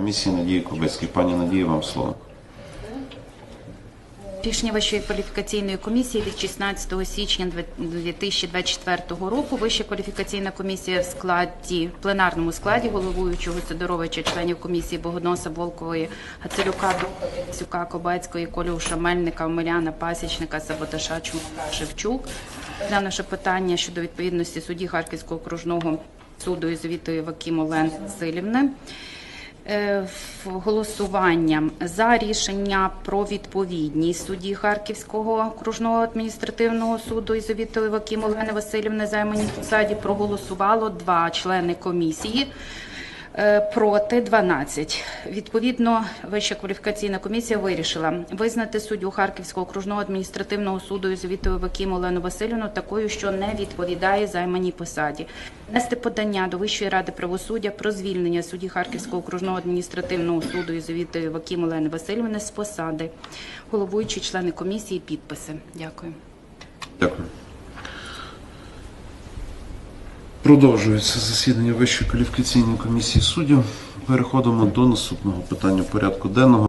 Комісії Надії Кубицькій. Пані Надії, вам слово. Рішення Вищої кваліфікаційної комісії від 16 січня 2024 року. Вища кваліфікаційна комісія в складі в пленарному складі головуючого Сидоровича, членів комісії Богодноса, Волкової, Гацелюка, Сюка, Кобацької, Колюша, Мельника, Омеляна, Пасічника, Саботаша, Чумака, Шевчук. Наше питання щодо відповідності судді Харківського окружного суду і звітою Вакім Олен Васильівни. Е, голосуванням за рішення про відповідність судді Харківського окружного адміністративного суду і Вакім Олени Васильівни займаній посаді проголосувало два члени комісії. Е, Проти 12. Відповідно, Вища кваліфікаційна комісія вирішила визнати суддю Харківського окружного адміністративного суду і звітою Ваким Олену Васильівну такою, що не відповідає займаній посаді. Внести подання до Вищої ради правосуддя про звільнення судді Харківського окружного адміністративного суду і звітою Ваким Олени Васильівни з посади. Головуючі члени комісії підписи. Дякую. Дякую. Продовжується засідання Вищої кваліфікаційної комісії суддів. Переходимо до наступного питання порядку денного.